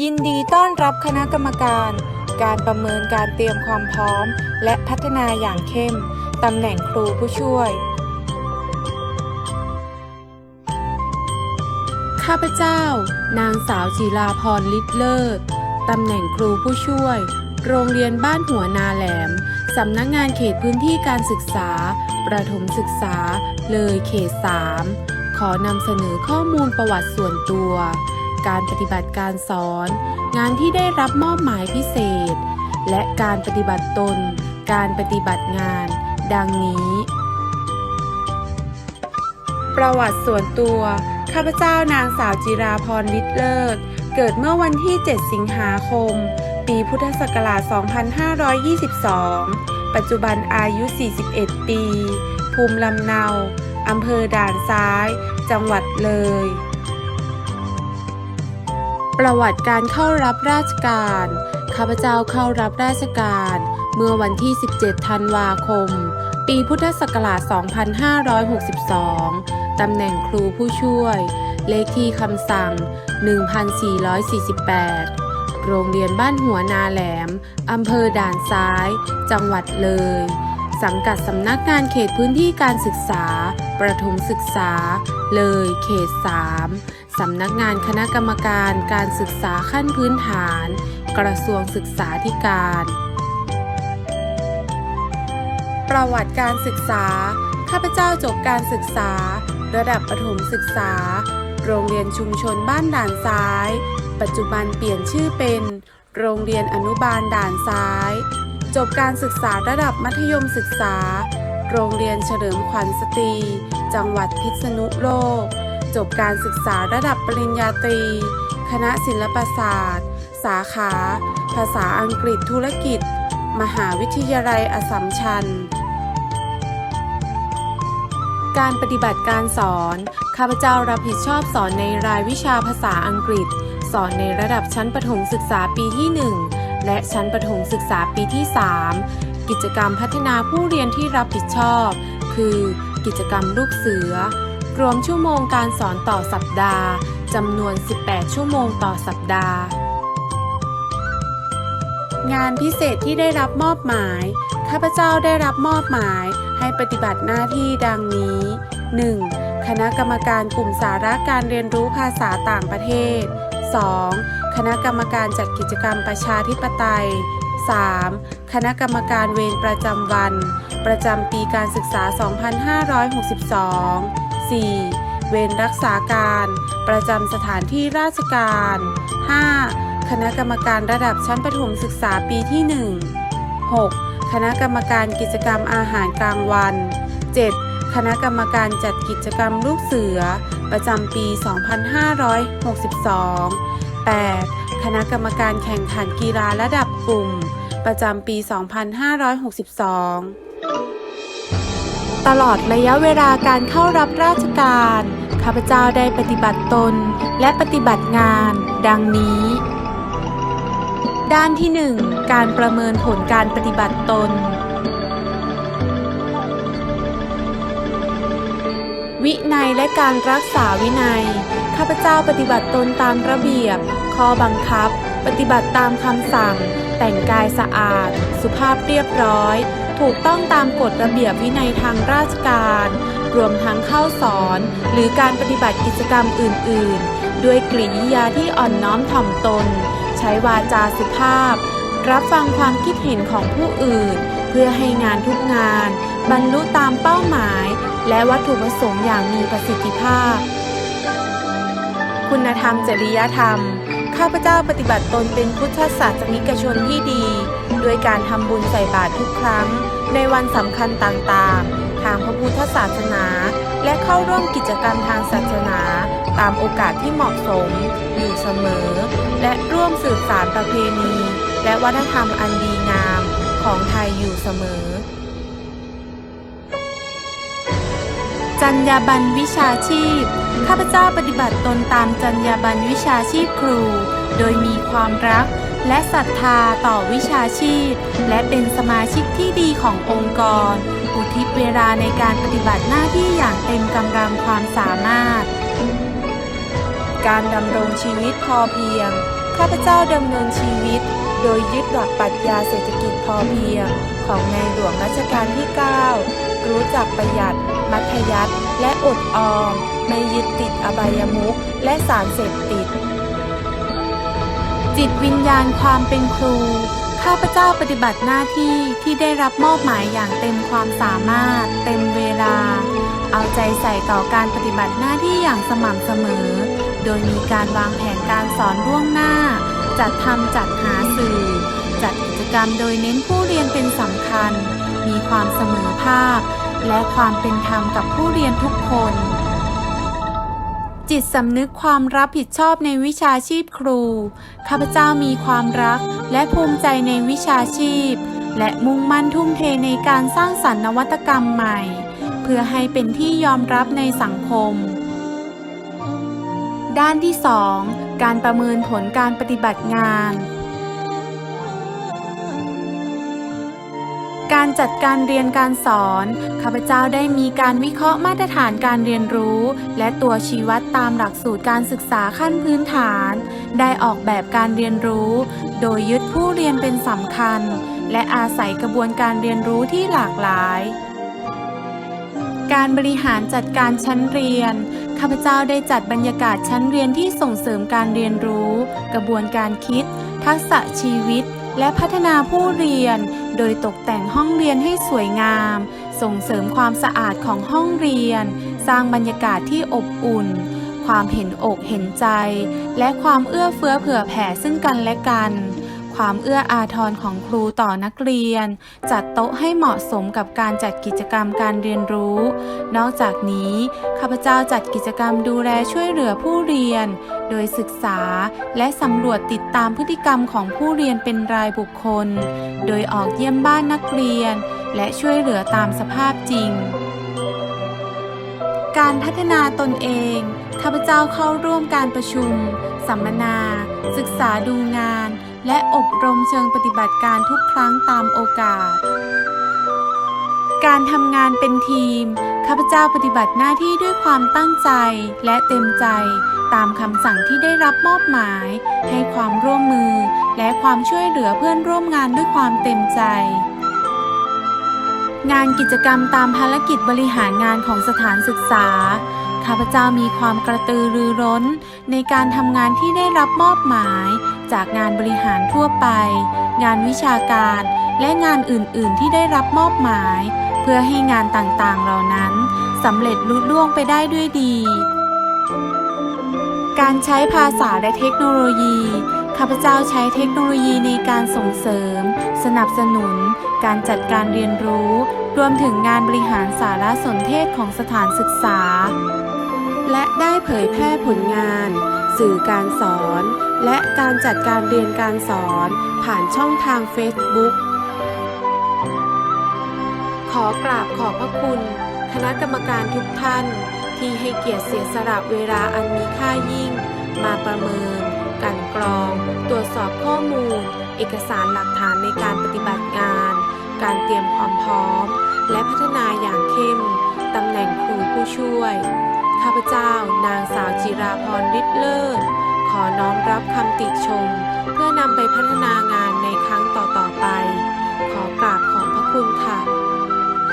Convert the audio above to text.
ยินดีต้อนรับคณะกรรมการ การประเมินการเตรียมความพร้อม และพัฒนาอย่างเข้ม ตำแหน่งครูผู้ช่วย ข้าพเจ้า นางสาวจิราพรลิศเลิศ ตำแหน่งครูผู้ช่วย โรงเรียนบ้านหัวนาแหลม สำนักงานเขตพื้นที่การศึกษา ประถมศึกษา เลยเขต 3 ขอนำเสนอข้อมูลประวัติส่วนตัว การปฏิบัติการสอน งานที่ได้รับมอบหมายพิเศษ และการปฏิบัติตน การปฏิบัติงาน ดังนี้ ประวัติส่วนตัว ข้าพเจ้านางสาวจิราพรลิศเลิศ เกิดเมื่อวันที่ 7 สิงหาคม ปีพุทธศักราช 2522 ปัจจุบันอายุ 41 ปี ภูมิลำเนาอำเภอด่านซ้าย จังหวัดเลย ประวัติการเข้ารับราชการ ข้าพเจ้าเข้ารับราชการ เมื่อวันที่ 17 ธันวาคม ปีพุทธศักราช 2562 ตำแหน่งครูผู้ช่วย เลขที่คำสั่ง 1448 โรงเรียนบ้านหัวนาแหลม อำเภอด่านซ้าย จังหวัดเลย สังกัดสำนักงานเขตพื้นที่การศึกษา ประถมศึกษา เลย เขต 3 สำนักงานคณะกรรมการการศึกษาขั้นพื้นฐาน กระทรวงศึกษาธิการ ประวัติการศึกษา ข้าพเจ้าจบการศึกษา ระดับประถมศึกษา โรงเรียนชุมชนบ้านด่านซ้าย ปัจจุบันเปลี่ยนชื่อเป็น โรงเรียนอนุบาลด่านซ้าย จบการศึกษาระดับมัธยมศึกษา โรงเรียนเฉลิมขวัญสตรี จังหวัดพิษณุโลก จบการศึกษาระดับปริญญาตรี คณะศิลปศาสตร์ สาขา ภาษาอังกฤษธุรกิจ มหาวิทยาลัยอสัมชัญ การปฏิบัติการสอน ข้าพเจ้ารับผิดชอบสอนในรายวิชาภาษาอังกฤษ สอนในระดับชั้นประถมศึกษาปีที่ 1 และชั้นประถมศึกษาปีที่ 3 กิจกรรมพัฒนาผู้เรียนที่รับผิดชอบ คือ กิจกรรมลูกเสือ รวมชั่วโมงการสอนต่อสัปดาห์จำนวน 18 ชั่วโมงต่อสัปดาห์ งานพิเศษที่ได้รับมอบหมาย ข้าพเจ้าได้รับมอบหมายให้ปฏิบัติหน้าที่ดังนี้ 1. คณะกรรมการกลุ่มสาระการเรียนรู้ภาษาต่างประเทศ 2. คณะกรรมการจัดกิจกรรมประชาธิปไตย 3. คณะกรรมการเวรประจำวัน ประจำปีการศึกษา 2562 4. เวรรักษาการ ประจำสถานที่ราชการ 5. คณะกรรมการระดับชั้นประถมศึกษาปีที่ 1 6. คณะกรรมการกิจกรรมอาหารกลางวัน 7. คณะกรรมการจัดกิจกรรมลูกเสือ ประจำปี 2562 8. คณะกรรมการแข่งขันกีฬาระดับกลุ่ม ประจำปี 2562 ตลอดระยะเวลาการเข้ารับราชการ ข้าพเจ้าได้ปฏิบัติตนและปฏิบัติงาน ดังนี้ ด้านที่ 1 การประเมินผลการปฏิบัติตน วินัยและการรักษาวินัย ข้าพเจ้าปฏิบัติตนตามระเบียบ ข้อบังคับ ปฏิบัติตามคำสั่ง แต่งกายสะอาด สุภาพเรียบร้อย ถูกต้องตามกฎระเบียบวินัยทางราชการ รวมทั้งเข้าสอน หรือการปฏิบัติกิจกรรมอื่น ๆ ด้วยกริยาที่อ่อนน้อมถ่อมตน ใช้วาจาสุภาพ รับฟังความคิดเห็นของผู้อื่น เพื่อให้งานทุกงาน บรรลุตามเป้าหมาย และวัตถุประสงค์อย่างมีประสิทธิภาพ คุณธรรมจริยธรรม ข้าพเจ้าปฏิบัติตนเป็นพุทธศาสนิกชนที่ดี ด้วยการทำบุญใส่บาตรทุกครั้ง ในวันสำคัญต่างๆ ทางพระพุทธศาสนา และเข้าร่วมกิจกรรมทางศาสนา ตามโอกาสที่เหมาะสม อยู่เสมอ และร่วมสืบสารประเพณี และวัฒนธรรมอันดีงามของไทยอยู่เสมอ จรรยาบรรณวิชาชีพ ข้าพเจ้าปฏิบัติตนตามจรรยาบรรณวิชาชีพครู โดยมีความรักและศรัทธาต่อวิชาชีพ และเป็นสมาชิกที่ดีขององค์กร อุทิศเวลาในการปฏิบัติหน้าที่อย่างเต็มกำลังความสามารถ การดำรงชีวิตพอเพียง ข้าพเจ้าดำเนินชีวิต โดยยึดหลักปรัชญาเศรษฐกิจพอเพียง ของในหลวงรัชกาลที่ 9 รู้จักประหยัด มัธยัติและอดออม ไม่ยึดติดอบายมุขและสารเสพติด จิตวิญญาณความเป็นครู ข้าพเจ้าปฏิบัติหน้าที่ที่ได้รับมอบหมายอย่างเต็มความสามารถ เต็มเวลา เอาใจใส่ต่อการปฏิบัติหน้าที่อย่างสม่ำเสมอ โดยมีการวางแผนการสอนล่วงหน้า จัดทำจัดหาสื่อ จัดกิจกรรมโดยเน้นผู้เรียนเป็นสำคัญ มีความเสมอภาค และความเป็นธรรมกับผู้เรียนทุกคน จิตสำนึกความรับผิดชอบในวิชาชีพครู ข้าพเจ้ามีความรักและภูมิใจในวิชาชีพ และมุ่งมั่นทุ่มเทในการสร้างสรรค์นวัตกรรมใหม่ เพื่อให้เป็นที่ยอมรับในสังคม ด้านที่ 2 การประเมินผลการปฏิบัติงาน การจัดการเรียนการสอน ข้าพเจ้าได้มีการวิเคราะห์มาตรฐานการเรียนรู้ และตัวชี้วัดตามหลักสูตรการศึกษาขั้นพื้นฐาน ได้ออกแบบการเรียนรู้ โดยยึดผู้เรียนเป็นสำคัญ และอาศัยกระบวนการเรียนรู้ที่หลากหลายการบริหารจัดการชั้นเรียน ข้าพเจ้าได้จัดบรรยากาศชั้นเรียนที่ส่งเสริมการเรียนรู้ กระบวนการคิด ทักษะชีวิต และพัฒนาผู้เรียน โดยตกแต่งห้องเรียนให้สวยงาม ส่งเสริมความสะอาดของห้องเรียน สร้างบรรยากาศที่อบอุ่น ความเห็นอกเห็นใจ และความเอื้อเฟื้อเผื่อแผ่ซึ่งกันและกัน ความเอื้ออาทรของครูต่อนักเรียน จัดโต๊ะให้เหมาะสมกับการจัดกิจกรรมการเรียนรู้ นอกจากนี้ข้าพเจ้าจัดกิจกรรมดูแลช่วยเหลือผู้เรียน โดยศึกษาและสำรวจติดตามพฤติกรรมของผู้เรียนเป็นรายบุคคล โดยออกเยี่ยมบ้านนักเรียน และช่วยเหลือตามสภาพจริงการพัฒนาตนเอง ข้าพเจ้าเข้าร่วมการประชุม สัมมนา ศึกษาดูงาน และอบรมเชิงปฏิบัติการทุกครั้งตามโอกาส การทำงานเป็นทีม ข้าพเจ้าปฏิบัติหน้าที่ด้วยความตั้งใจและเต็มใจ ตามคำสั่งที่ได้รับมอบหมาย ให้ความร่วมมือ และความช่วยเหลือเพื่อนร่วมงานด้วยความเต็มใจงานกิจกรรมตามภารกิจบริหารงานของสถานศึกษา ข้าพเจ้ามีความกระตือรือร้น ในการทำงานที่ได้รับมอบหมาย จากงานบริหารทั่วไป งานวิชาการ และงานอื่นๆที่ได้รับมอบหมาย เพื่อให้งานต่างๆเหล่านั้นสำเร็จลุล่วงไปได้ด้วยดี การใช้ภาษาและเทคโนโลยีข้าพเจ้าใช้เทคโนโลยีในการส่งเสริม สนับสนุน การจัดการเรียนรู้ รวมถึงงานบริหารสารสนเทศของสถานศึกษา และได้เผยแพร่ผลงาน สื่อการสอน และการจัดการเรียนการสอนผ่านช่องทาง Facebook ขอกราบขอบพระคุณ คณะกรรมการทุกท่าน ที่ให้เกียรติเสียสละเวลาอันมีค่ายิ่ง มาประเมิน กันกรอง ตรวจสอบข้อมูล เอกสารหลักฐานในการปฏิบัติงาน การเตรียมความพร้อม และพัฒนาอย่างเข้มตำแหน่งครูผู้ช่วย ข้าพเจ้า นางสาวจิราพรฤทธิ์เลิศ อน้อมรับคำติชม เพื่อนำไปพัฒนางานในครั้งต่อๆไป ขอกราบขอบพระคุณค่ะ